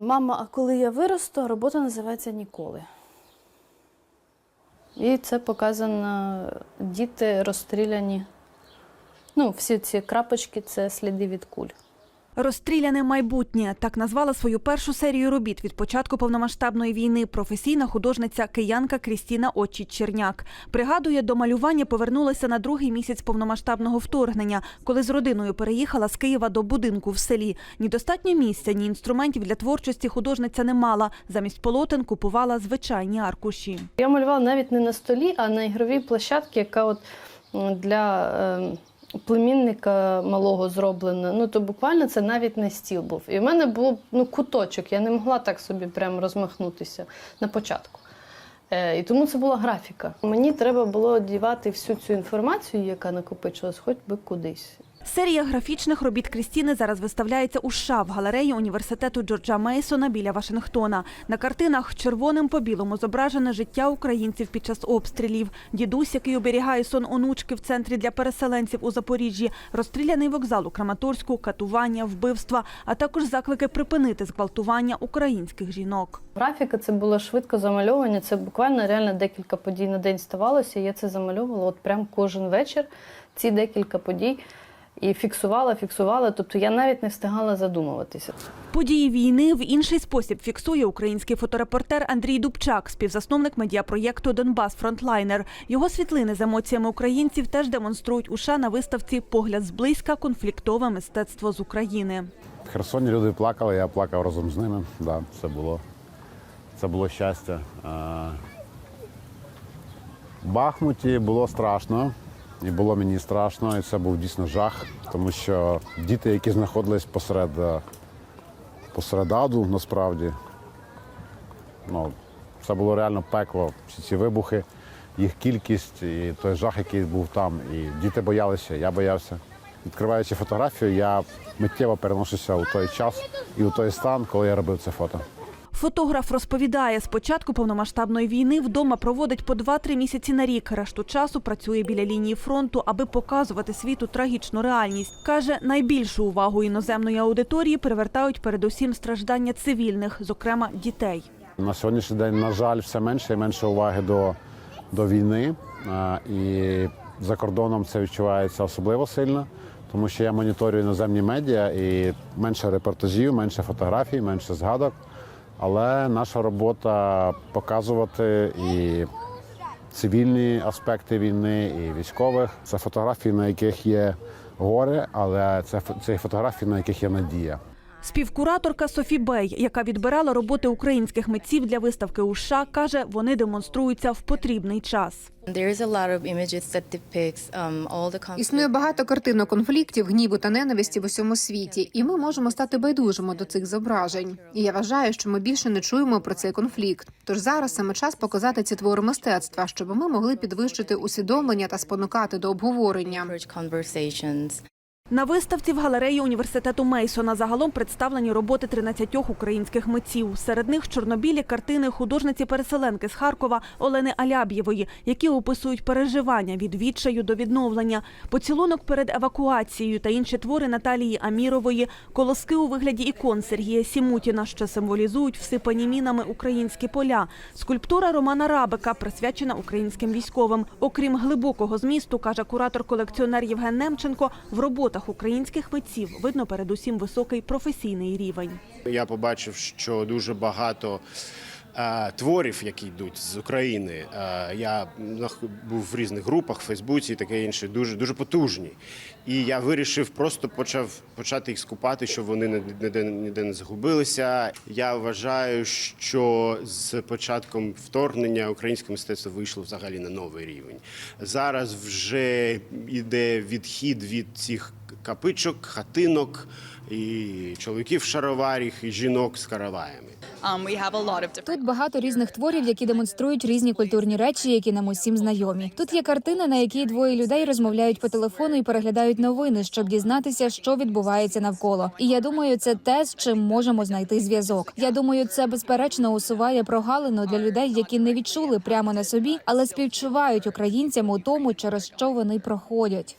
Мама, а коли я виросту, робота називається ніколи. І це показано діти розстріляні. Ну, всі ці крапочки це сліди від куль. Розстріляне майбутнє так назвала свою першу серію робіт від початку повномасштабної війни професійна художниця киянка Крістіна Очі Черняк. Пригадує, до малювання повернулася на другий місяць повномасштабного вторгнення, коли з родиною переїхала з Києва до будинку в селі. Ні достатньо місця, ні інструментів для творчості художниця не мала. Замість полотен купувала звичайні аркуші. Я малювала навіть не на столі, а на ігровій площадці, яка от для е, племінника малого зроблено. Ну, то буквально це навіть не стіл був. І в мене був ну, куточок, я не могла так собі прям розмахнутися на початку. Е, і тому це була графіка. Мені треба було дівати всю цю інформацію, яка накопичилась, хоч би кудись. Серія графічних робіт Крістіни зараз виставляється у США в галереї університету Джорджа Мейсона біля Вашингтона. На картинах червоним по білому зображене життя українців під час обстрілів. Дідусь, який оберігає сон онучки в центрі для переселенців у Запоріжжі, розстріляний вокзал у Краматорську, катування, вбивства, а також заклики припинити зґвалтування українських жінок. Графіка це було швидко замальовування. Це буквально реально декілька подій на день ставалося. Я це замальовувала от прям кожен вечір. Ці декілька подій. І фіксувала, фіксувала. Тобто я навіть не встигала задумуватися. Події війни в інший спосіб фіксує український фоторепортер Андрій Дубчак, співзасновник медіапроєкту Донбас Фронтлайнер. Його світлини з емоціями українців теж демонструють у США на виставці Погляд зблизька конфліктове мистецтво з України. В Херсоні люди плакали, я плакав разом з ними. Да, це було, це було щастя. В Бахмуті було страшно, і було мені страшно, і це був дійсно жах, тому що діти, які знаходились посеред, е, посеред аду, насправді, ну, це було реально пекло. Всі ці вибухи, їх кількість і той жах, який був там. І діти боялися, я боявся. Відкриваючи фотографію, я миттєво переношуся у той час і у той стан, коли я робив це фото. Фотограф розповідає, з початку повномасштабної війни вдома проводить по 2-3 місяці на рік. Решту часу працює біля лінії фронту, аби показувати світу трагічну реальність. Каже, найбільшу увагу іноземної аудиторії привертають передусім страждання цивільних, зокрема дітей. На сьогоднішній день, на жаль, все менше і менше уваги до, до війни. І за кордоном це відчувається особливо сильно, тому що я моніторю іноземні медіа і менше репортажів, менше фотографій, менше згадок. Але наша робота показувати і цивільні аспекти війни, і військових. Це фотографії, на яких є горе, але це, це фотографії, на яких є надія. Співкураторка Софі Бей, яка відбирала роботи українських митців для виставки у США, каже, вони демонструються в потрібний час. Um. Існує багато картинок конфліктів, гніву та ненависті в усьому світі, і ми можемо стати байдужими до цих зображень. І я вважаю, що ми більше не чуємо про цей конфлікт. Тож зараз саме час показати ці твори мистецтва, щоб ми могли підвищити усвідомлення та спонукати до обговорення. На виставці в галереї університету Мейсона загалом представлені роботи 13 українських митців. Серед них чорнобілі картини художниці-переселенки з Харкова Олени Аляб'євої, які описують переживання від відчаю до відновлення, поцілунок перед евакуацією та інші твори Наталії Амірової, колоски у вигляді ікон Сергія Сімутіна, що символізують всипані мінами українські поля, скульптура Романа Рабика, присвячена українським військовим. Окрім глибокого змісту, каже куратор-колекціонер Євген Немченко, в роботах українських митців видно передусім високий професійний рівень. Я побачив, що дуже багато творів, які йдуть з України. Я був в різних групах, в Фейсбуці і таке інше, дуже дуже потужні. І я вирішив просто почав почати їх скупати, щоб вони ні- ніде, ніде не загубилися. Я вважаю, що з початком вторгнення українське мистецтво вийшло взагалі на новий рівень. Зараз вже йде відхід від цих капичок, хатинок і чоловіків в шароварах, і жінок з караваями. Um. Тут багато різних творів, які демонструють різні культурні речі, які нам усім знайомі. Тут є картина, на якій двоє людей розмовляють по телефону і переглядають новини, щоб дізнатися, що відбувається навколо. І я думаю, це те, з чим можемо знайти зв'язок. Я думаю, це безперечно усуває прогалину для людей, які не відчули прямо на собі, але співчувають українцям у тому, через що вони проходять.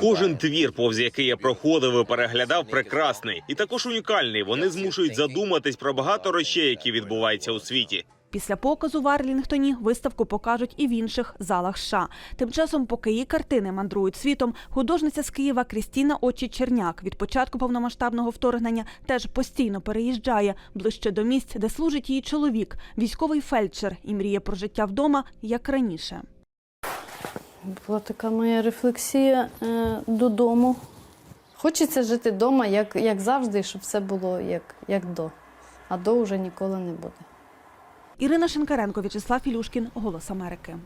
Кожен твір, повз який я проходив і переглядав прекрасний і також унікальний. Вони змушують задуматись про багато речей, які відбуваються у світі. Після показу в Арлінгтоні виставку покажуть і в інших залах США. Тим часом, поки її картини мандрують світом, художниця з Києва Крістіна Очі Черняк від початку повномасштабного вторгнення теж постійно переїжджає ближче до місць, де служить її чоловік, військовий фельдшер, і мріє про життя вдома як раніше. Була така моя рефлексія е, додому. Хочеться жити вдома, як, як завжди, щоб все було як, як до. А до вже ніколи не буде. Ірина Шинкаренко, В'ячеслав Ілюшкін, Голос Америки.